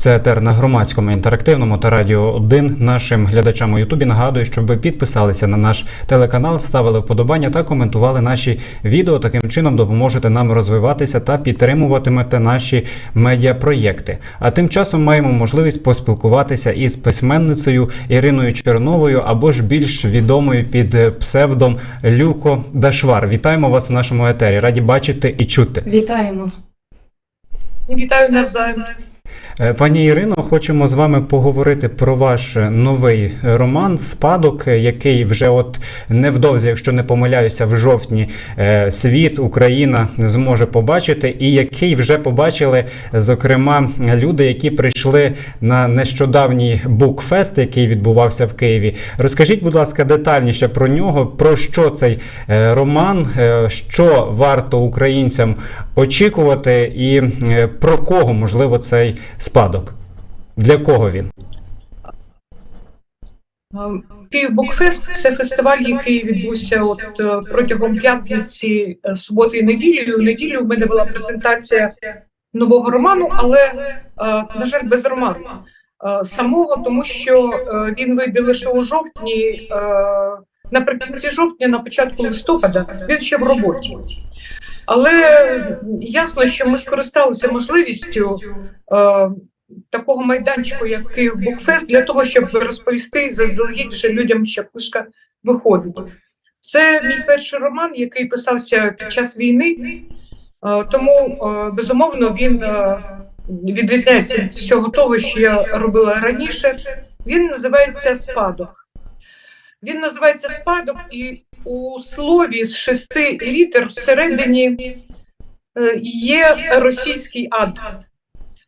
Це етер на громадському інтерактивному та радіо 1. Нашим глядачам у Ютубі нагадую, щоб ви підписалися на наш телеканал, ставили вподобання та коментували наші відео. Таким чином допоможете нам розвиватися та підтримуватимете наші медіапроєкти. А тим часом маємо можливість поспілкуватися із письменницею Іриною Черновою або ж більш відомою під псевдом Люко Дашвар. Вітаємо вас в нашому етері. Раді бачити і чути. Вітаємо. Вітаю навзаєм. Е, Пані Ірино, хочемо з вами поговорити про ваш новий роман Спадок, е, який вже от невдовзі, якщо не помиляюся, в жовтні е, світ Україна зможе побачити, і який вже побачили, зокрема, люди, які прийшли на нещодавній букфест, який відбувався в Києві. Розкажіть, будь ласка, детальніше про нього, про що цей е, роман, е, що варто українцям очікувати, і е, про кого можливо цей спадок? Для кого він? Київ Букфест це фестиваль, який відбувся от е, протягом п'ятниці, е, суботи і неділі. У неділю в мене була презентація нового роману, але е, на жаль, без роману Е, самого, тому що е, він вийде лише у жовтні. е, Наприкінці жовтня, на початку листопада, він ще в роботі. Але ясно, що ми скористалися можливістю е, такого майданчику, як Київ Букфест, для того, щоб розповісти заздалегідь вже людям, що книжка виходить. Це мій перший роман, який писався під час війни, е, тому е, безумовно він е, відрізняється від всього того, що я робила раніше. Він називається Спадок. Він називається Спадок, і у слові з шести літер всередині е, є російський ад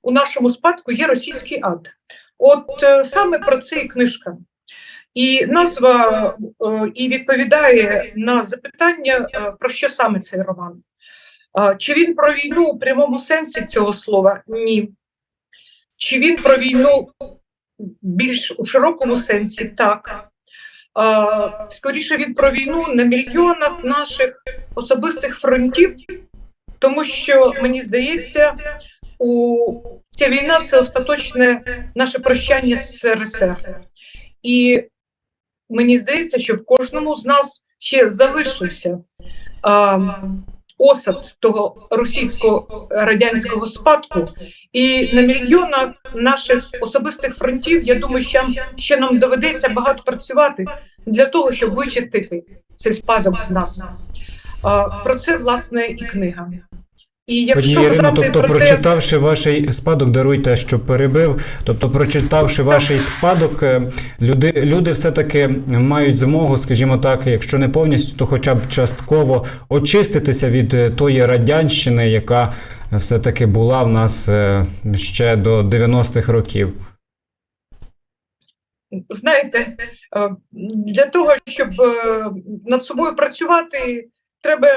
у нашому спадку є російський ад. От е, саме про це і книжка. І назва е, і відповідає на запитання, про що саме цей роман. Чи він про війну у прямому сенсі цього слова? Ні. Чи він про війну більш у широкому сенсі? Так. Скоріше він про війну на мільйонах наших особистих фронтів, тому що мені здається, у ця війна це остаточне наше прощання з СРСР. І мені здається, що в кожному з нас ще залишився осад того російського радянського спадку. І на мільйонах наших особистих фронтів, я думаю, що ще нам доведеться багато працювати для того, щоб вичистити цей спадок з нас. Про це власне і книга. І Пані якщо Ірино, казати тобто, про те, прочитавши ваш спадок, даруйте, що перебив. Тобто, прочитавши ваш спадок, е, люди, люди все-таки мають змогу, скажімо так, якщо не повністю, то хоча б частково очиститися від е, тої радянщини, яка все-таки була в нас е, ще до 90-х років. знаєте, для того, щоб над собою працювати, треба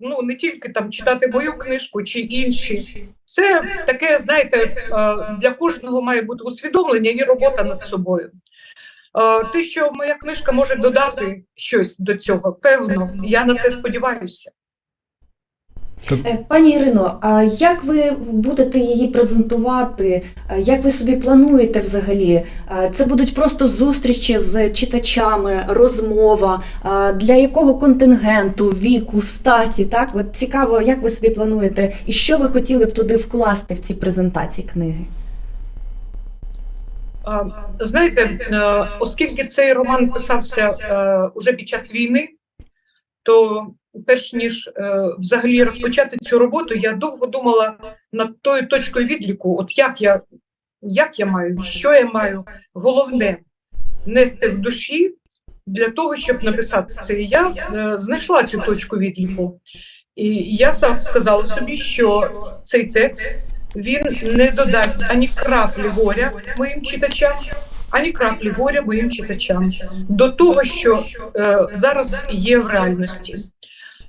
ну не тільки там читати мою книжку чи інші. Це таке, знаєте, е, для кожного має бути усвідомлення і робота над собою. Е, Те, що моя книжка може додати щось до цього, певно, я на це сподіваюся. Е, Пані Ірино, а як ви будете її презентувати? Е, Як ви собі плануєте взагалі? Е, Це будуть просто зустрічі з читачами, розмова. Для якого контингенту, віку, статі? Так, от цікаво, як ви собі плануєте, і що ви хотіли б туди вкласти в ці презентації книги? Знаєте, оскільки цей роман писався уже під час війни, то перш ніж е, взагалі розпочати цю роботу, я довго думала над тою точкою відліку, от як я, як я маю, що я маю. Головне нести в душі для того, щоб написати це. І я е, знайшла цю точку відліку. І я сам сказала собі, що цей текст він не додасть ані краплі горя моїм читачам, ані краплі горя моїм читачам до того, що е, зараз є в реальності.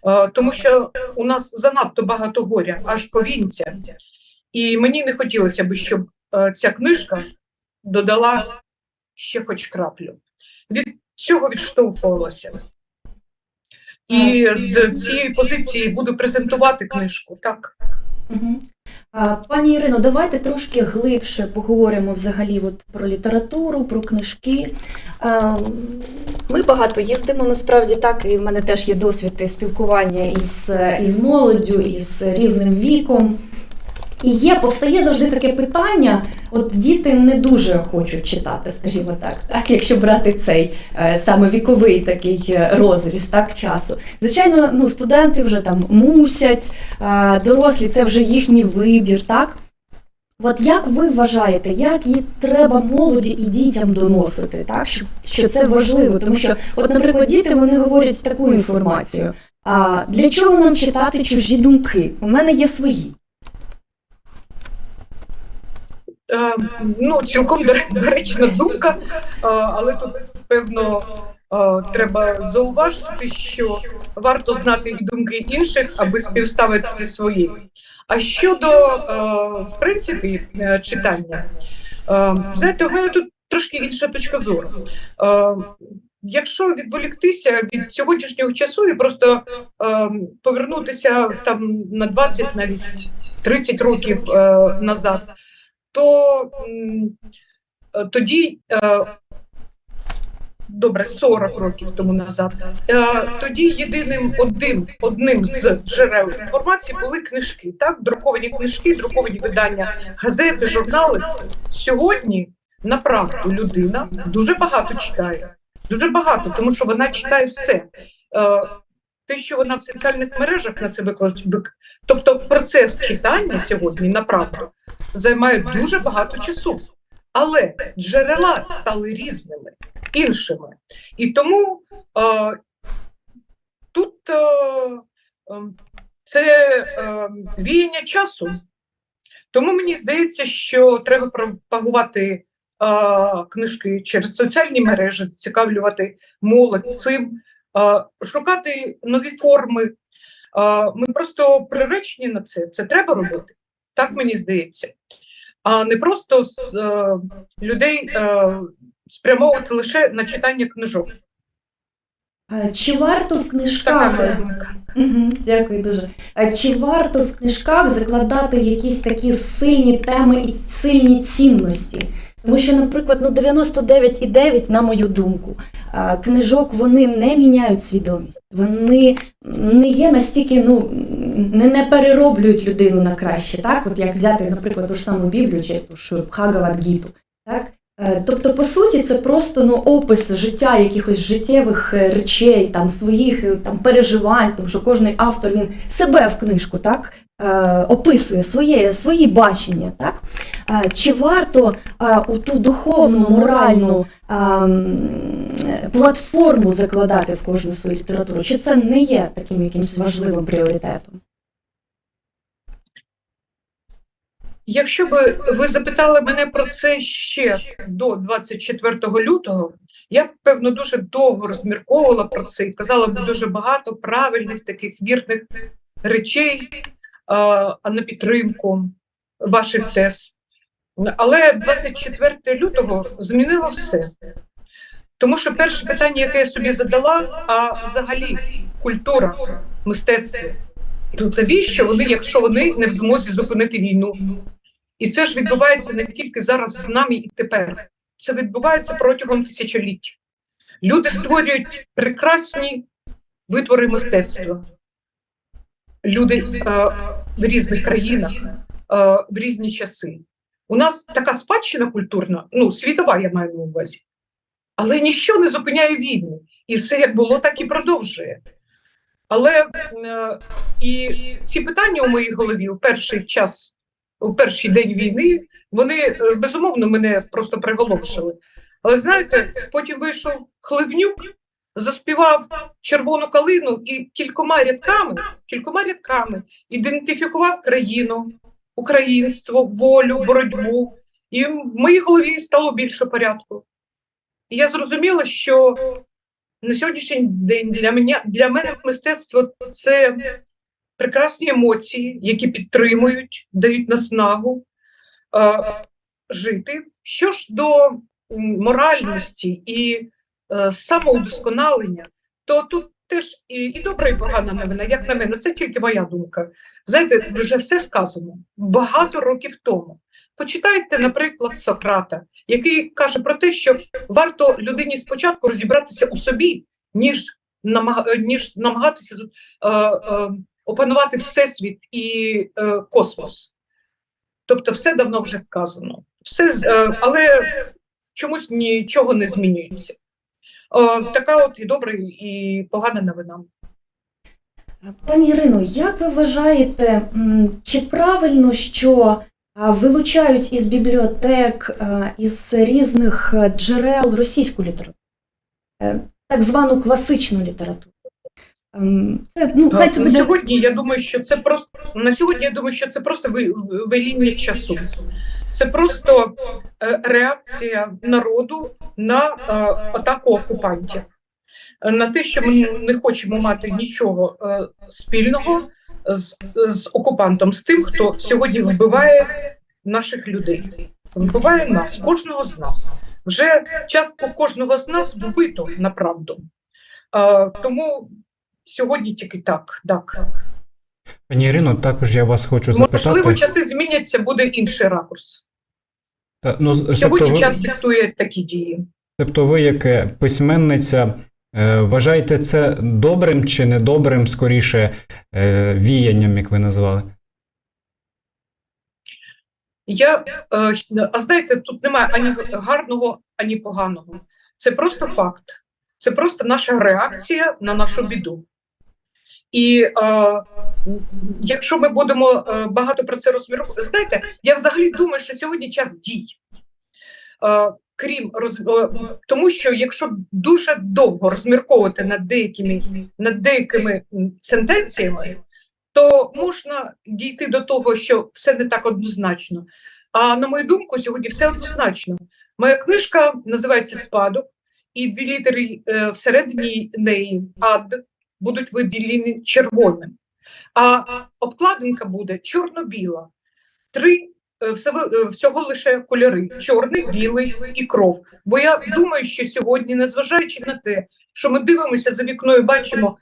Е, тому що у нас занадто багато горя, аж повінця. І мені не хотілося б, щоб е, ця книжка додала ще хоч краплю. Від цього відштовхувалася. І з цієї позиції буду презентувати книжку. Так. Пані Ірино, давайте трошки глибше поговоримо взагалі от про літературу, про книжки. Ми багато їздимо насправді так, і в мене теж є досвід спілкування із, із молоддю, із різним віком. І є, повстає завжди таке питання: от діти не дуже хочуть читати, скажімо так, так якщо брати цей е, саме віковий такий е, розріз так, часу. Звичайно, ну, студенти вже там мусять, дорослі це вже їхній вибір, так? От як ви вважаєте, як її треба молоді і дітям доносити, так? Що, що це важливо? Тому що, от, наприклад, діти вони говорять таку інформацію. А для чого нам читати чужі думки? У мене є свої. Е, Ну, цілком доречна думка, е, але тут певно е, треба зауважити, що варто знати і думки інших, аби співставити зі своїми. А щодо е, в принципі читання, е, знаєте, у мене тут трошки інша точка зору. Якщо відволіктися від сьогоднішнього часу і просто е, повернутися там на 20, навіть 30 років назад, то е, тоді, е, добре, 40 років тому назад, е, тоді єдиним одним, одним з джерел інформації були книжки, так, друковані книжки, друковані видання, газети, журнали. Сьогодні, направду, людина дуже багато читає. Дуже багато, тому що вона читає все. Те, що вона в соціальних мережах на це викладає, тобто процес читання сьогодні, направду, займає дуже багато часу. Але джерела стали різними, іншими. І тому е, тут е, е, це е, віяння часу. Тому мені здається, що треба пропагувати е, книжки через соціальні мережі, зацікавлювати молодь цим, е, шукати нові форми. Е, ми просто приречені на це. Це треба робити. Так мені здається. А не просто з е, людей е, спрямовувати лише на читання книжок. Чи варто в книжках. Угу, дякую дуже. Чи варто в книжках закладати якісь такі сильні теми і сильні цінності? Тому що, наприклад, ну 99,9, на мою думку, книжок вони не міняють свідомість. Вони не є настільки, ну не, не перероблюють людину на краще. Так, от як взяти, наприклад, ту ж саму Біблію чи ту ж Бхагавад-гіту. Так? Е, Тобто, по суті, це просто ну, опис життя, якихось життєвих е, речей, там своїх е, там переживань, тому що кожний автор він себе в книжку так описує своє, свої бачення. Так? Чи варто у ту духовну, моральну платформу закладати в кожну свою літературу? Чи це не є таким якимось важливим пріоритетом? Якщо б ви запитали мене про це ще до 24 лютого, я б певно дуже довго розмірковувала про це і казала б дуже багато правильних таких вірних речей а на підтримку ваших тез. Але 24 лютого змінило все. Тому що перше питання, яке я собі задала, а взагалі культура, мистецтво. Ну, навіщо вони, якщо вони не в змозі зупинити війну? І це ж відбувається не тільки зараз з нами і тепер. Це відбувається протягом тисячоліть. Люди створюють прекрасні витвори мистецтва. Люди е, в різних країнах, е, в різні часи. У нас така спадщина культурна, ну, світова, я маю на увазі. Але ніщо не зупиняє війну. І все як було, так і продовжує. Але е, і ці питання у моїй голові у перший час у перший день війни, вони е, безумовно мене просто приголомшили. Але знаєте, потім вийшов Хливнюк, заспівав червону калину і кількома рядками, кількома рядками ідентифікував країну, українство, волю, боротьбу. І в моїй голові стало більше порядку. І я зрозуміла, що на сьогоднішній день для мене, для мене мистецтво це прекрасні емоції, які підтримують, дають наснагу е, жити. Що ж до моральності і е, самоудосконалення, то тут теж і, і добра, і погана новина, як на мене, це тільки моя думка. Знаєте, вже все сказано багато років тому. Почитайте, наприклад, Сократа, який каже про те, що варто людині спочатку розібратися у собі, ніж, ніж намагатися е, е, опанувати всесвіт і е, космос. Тобто, все давно вже сказано. Все, е, але чомусь нічого не змінюється. Е, така от і добра, і погана новина. Пані Ірино, як ви вважаєте, чи правильно, що вилучають із бібліотек, із різних е, джерел російську літературу, Е, так звану класичну літературу? Ем, Це, ну, хай це на буде сьогодні. Я думаю, що це просто на сьогодні. Я думаю, що це просто ви- ви- часу. Це просто е, реакція народу на е, атаку окупантів, Е, на те, що ми не хочемо мати нічого спільного з, з окупантом, з тим, хто сьогодні вбиває наших людей, вбиває нас, кожного з нас. Вже частку кожного з нас вбито на правду. Е, тому сьогодні тільки так. так. Пані Ірино, також я вас хочу запитати. Можливо, часи зміняться, буде інший ракурс. Та, ну, тобто, Сьогодні ви, час диктує такі дії. тобто ви, як е, письменниця, е, вважаєте це добрим чи недобрим, скоріше, е, віянням, як ви назвали? Я а знаєте, тут немає ані гарного, ані поганого. Це просто факт. Це просто наша реакція на нашу біду. І е, якщо ми будемо е, багато про це розмірковувати, знаєте, я взагалі думаю, що сьогодні час дій. Е, крім роз... е, тому, що якщо дуже довго розмірковувати над деякими, над деякими сентенціями, то можна дійти до того, що все не так однозначно. А на мою думку, сьогодні все однозначно. Моя книжка називається Спадок, і дві літери е, всередині неї ад будуть виділені червоним. А обкладинка буде чорно-біла. Три е, всього, е, лише кольори: чорний, білий і кров. Бо я думаю, що сьогодні, незважаючи на те, що ми дивимося за вікною, бачимо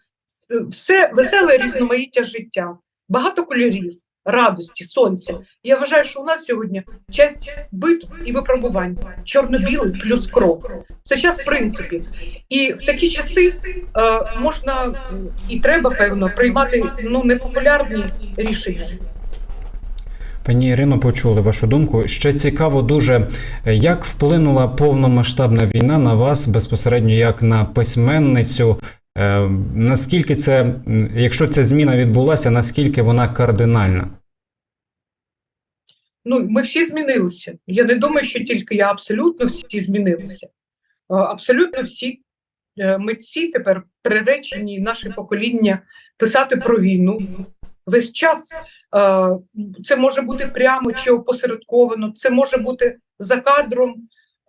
е, все веселе різноманіття життя, багато кольорів, радості, сонця. Я вважаю, що у нас сьогодні час битв і випробувань. Чорно-білий плюс кров. Це час принципів. І в такі часи е, можна і треба, певно, приймати ну, непопулярні рішення. Пані Ірино, почули вашу думку. Ще цікаво дуже, як вплинула повномасштабна війна на вас безпосередньо як на письменницю. Е, Наскільки це, якщо ця зміна відбулася, наскільки вона кардинальна? Ну, ми всі змінилися. Я не думаю, що тільки я абсолютно всі змінилися. Е, Абсолютно всі е, митці тепер приречені наше покоління писати про війну. Весь час е, це може бути прямо чи опосередковано, це може бути за кадром.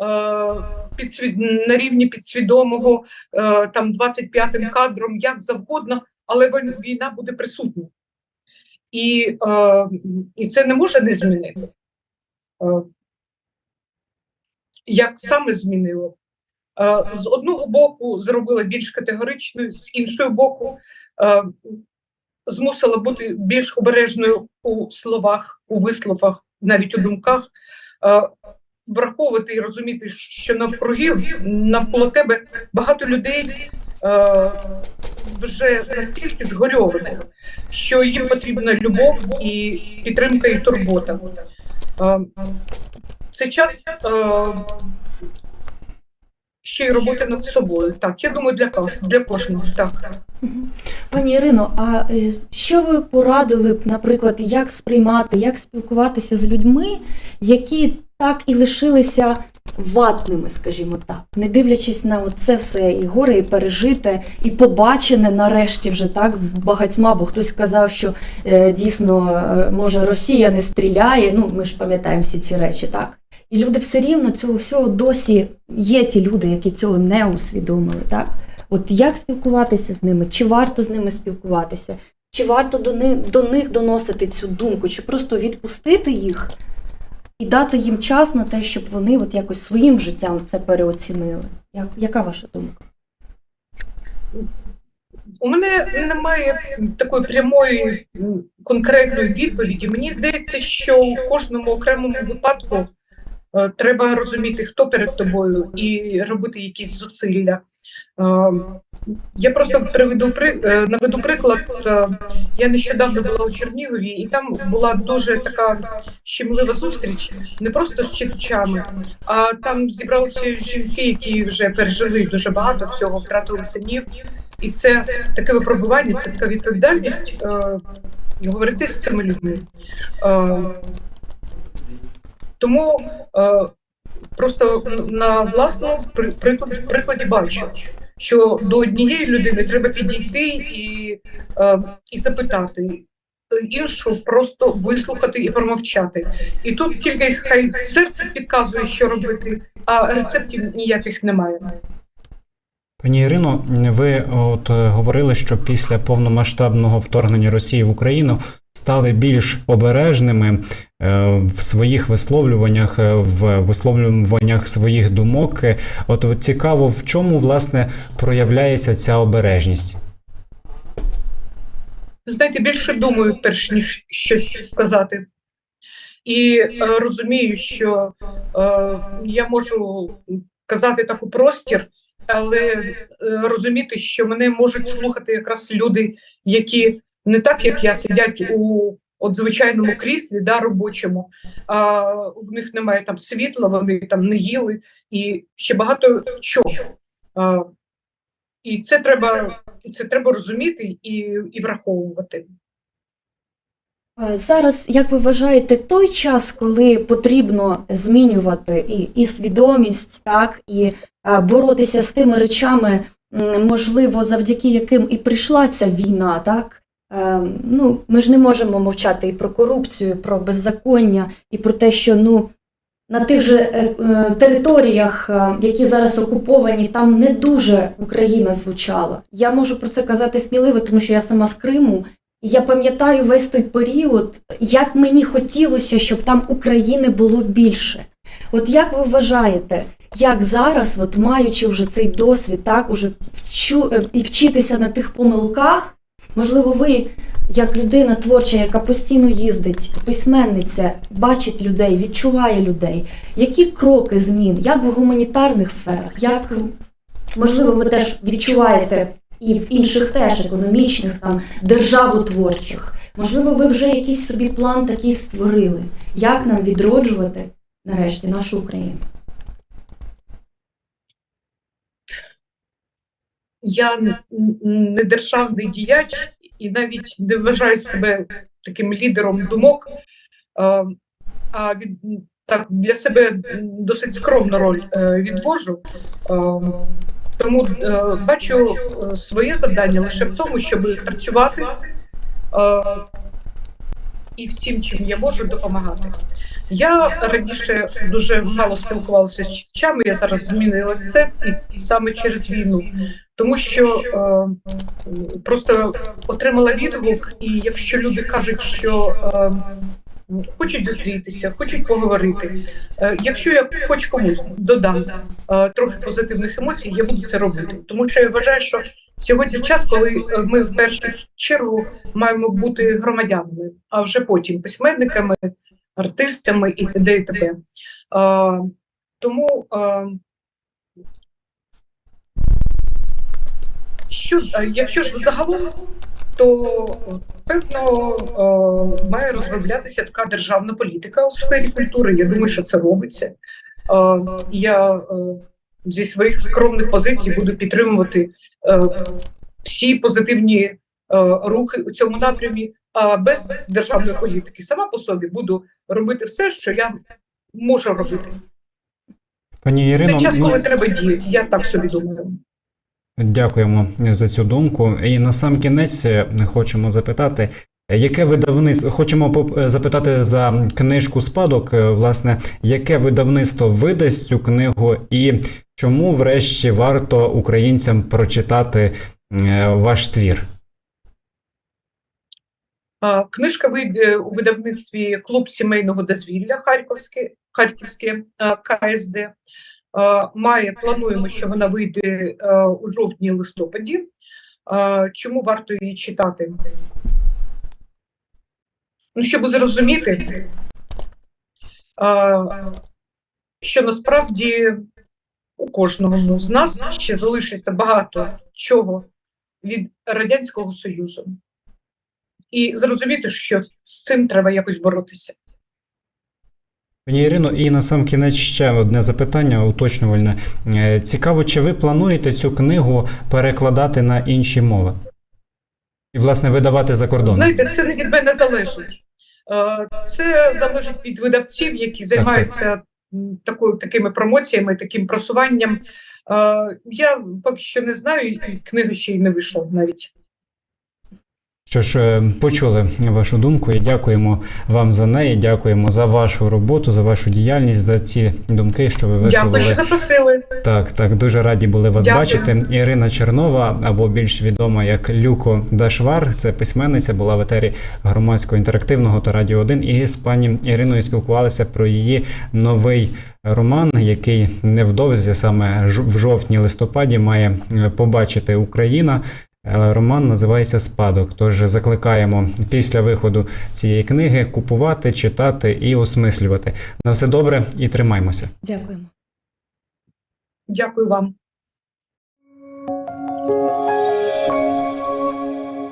Е, Підсвід... на рівні підсвідомого, е, там 25-м кадром, як завгодно, але війна буде присутня. І, е, і це не може не змінити. Як саме змінило? З одного боку зробила більш категоричною, з іншого боку, змусила бути більш обережною у словах, у висловах, навіть у думках, враховувати і розуміти, що навкруги навколо тебе багато людей е, вже настільки згорьованих, що їм потрібна любов і підтримка і турбота. Е, Це час е, ще й роботи над собою. Так, я думаю, для для кожного. Так. Пані Ірино, а е, що ви порадили б, наприклад, як сприймати, як спілкуватися з людьми, які так і лишилися ватними, скажімо так, не дивлячись на це все і горе, і пережите, і побачене нарешті вже так багатьма, бо хтось сказав, що е, дійсно е, може Росія не стріляє. Ну ми ж пам'ятаємо всі ці речі, так. І люди все рівно цього всього досі є ті люди, які цього не усвідомили, так? От як спілкуватися з ними? Чи варто з ними спілкуватися? Чи варто до них, до них доносити цю думку, чи просто відпустити їх і дати їм час на те, щоб вони от якось своїм життям це переоцінили? Як, яка ваша думка? У мене немає такої прямої конкретної відповіді. Мені здається, що у кожному окремому випадку е, треба розуміти, хто перед тобою, і робити якісь зусилля. Е, Я просто приведу при е, наведу приклад. Е, Я нещодавно була у Чернігові, і там була дуже така щемлива зустріч, не просто з читачами, а там зібралися жінки, які вже пережили дуже багато всього, втратили синів. І це таке випробування, це така відповідальність е, говорити з цими людьми. Е, тому е, просто на власному прикладі бачу, що до однієї людини треба підійти і, е, і запитати. е, Іншу просто вислухати і промовчати. І тут тільки хай серце підказує, що робити, а рецептів ніяких немає. Пані Ірино, ви от е, говорили, що після повномасштабного вторгнення Росії в Україну стали більш обережними е, в своїх висловлюваннях, е, в висловлюваннях своїх думок. Е, От цікаво, в чому власне проявляється ця обережність? Знаєте, більше думаю, перш ніж щось сказати. І е, розумію, що е, я можу казати так у простір, але е, розуміти, що мене можуть слухати якраз люди, які не так, як я, сидять у от звичайному кріслі, да, робочому, а в них немає там світла, вони там не їли і ще багато чого. А, і це треба, і це треба розуміти і, і враховувати. Зараз, як ви вважаєте, той час, коли потрібно змінювати і, і свідомість, так, і е, боротися з тими речами, можливо, завдяки яким і прийшла ця війна, так? Е, Ну, ми ж не можемо мовчати і про корупцію, і про беззаконня, і про те, що ну, на тих же е, е, територіях, е, які зараз окуповані, там не дуже Україна звучала. Я можу про це казати сміливо, тому що я сама з Криму. Я пам'ятаю весь той період, як мені хотілося, щоб там України було більше. От як ви вважаєте, як зараз, от маючи вже цей досвід, так уже вчу і вчитися на тих помилках, можливо, ви, як людина творча, яка постійно їздить, письменниця, бачить людей, відчуває людей, які кроки змін, як в гуманітарних сферах, як можливо, ви теж відчуваєте і в інших теж економічних, там державотворчих. Можливо, ви вже якийсь собі план такий створили, як нам відроджувати нарешті нашу Україну. Я не державний діяч і навіть не вважаю себе таким лідером думок, а, від, так для себе досить скромну роль е, відвожу. Тому е, бачу е, своє завдання лише в тому, щоб працювати і всім, чим я можу, допомагати. Я раніше дуже мало спілкувалася з читачами, я зараз змінила це і саме через війну, тому що е, просто отримала відгук, і якщо люди кажуть, що е, хочуть зустрітися, хочуть поговорити, е, якщо я хоч комусь додам е, трохи позитивних емоцій, я буду це робити. Тому що я вважаю, що сьогодні час, коли ми в першу чергу маємо бути громадянами, а вже потім письменниками, артистами і т.д. і т.п. Тому що, якщо ж загалом, то певно має розроблятися така державна політика у сфері культури. Я думаю, що це робиться. Я зі своїх скромних позицій буду підтримувати е, всі позитивні е, рухи у цьому напрямі, а без державної політики сама по собі буду робити все, що я можу робити. Пані Це Ірино, час, ну, треба діяти. Я так собі думаю. Дякуємо за цю думку. І на сам кінець е, хочемо запитати, яке видавництво хочемо е, запитати за книжку спадок, е, власне, яке видавництво видасть цю книгу, і чому, врешті, варто українцям прочитати е, ваш твір? Книжка вийде у видавництві Клуб сімейного дозвілля Харківське, Харківське КСД. Має плануємо, що вона вийде у жовтні-листопаді. Е, Чому варто її читати? Ну, щоб зрозуміти, е, що насправді у кожного з нас ще залишиться багато чого від Радянського Союзу. І зрозуміти, що з цим треба якось боротися. Пані Ірино, і на сам кінець ще одне запитання уточнювальне. Е, Цікаво, чи ви плануєте цю книгу перекладати на інші мови? І, власне, видавати за кордоном? Знаєте, це не від мене залежить. Е, Це залежить від видавців, які займаються такою, такими промоціями, таким просуванням. Е, Я поки що не знаю, книга ще й не вийшла навіть. Що ж, е, почули вашу думку і дякуємо вам за неї. Дякуємо за вашу роботу, за вашу діяльність, за ці думки, що ви Дякую, що запросили. Так, так, дуже раді були вас Дякую. бачити. Ірина Чернова, або більш відома як Люко Дашвар, це письменниця, була в етері громадського інтерактивного та радіо 1. І з пані Іриною спілкувалися про її новий роман, який невдовзі, саме в жовтні-листопаді, має е, побачити Україна. Е, Роман називається Спадок. Тож закликаємо після виходу цієї книги купувати, читати і осмислювати. На все добре і тримаймося. Дякуємо. Дякую вам.